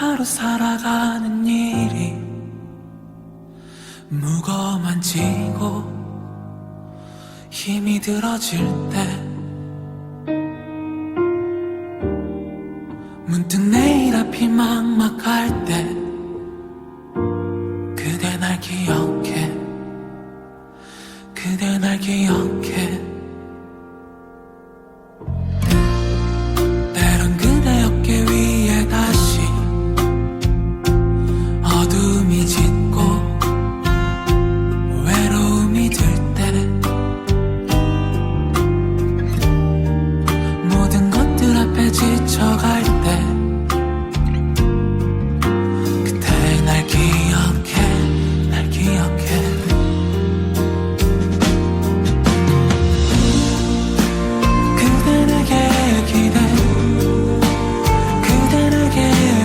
하루 살아가는 일이 무거워만 지고 힘이 들어질 때 문득 내일 앞이 막막할 때 그대 날 기억해 그대 날 기억해.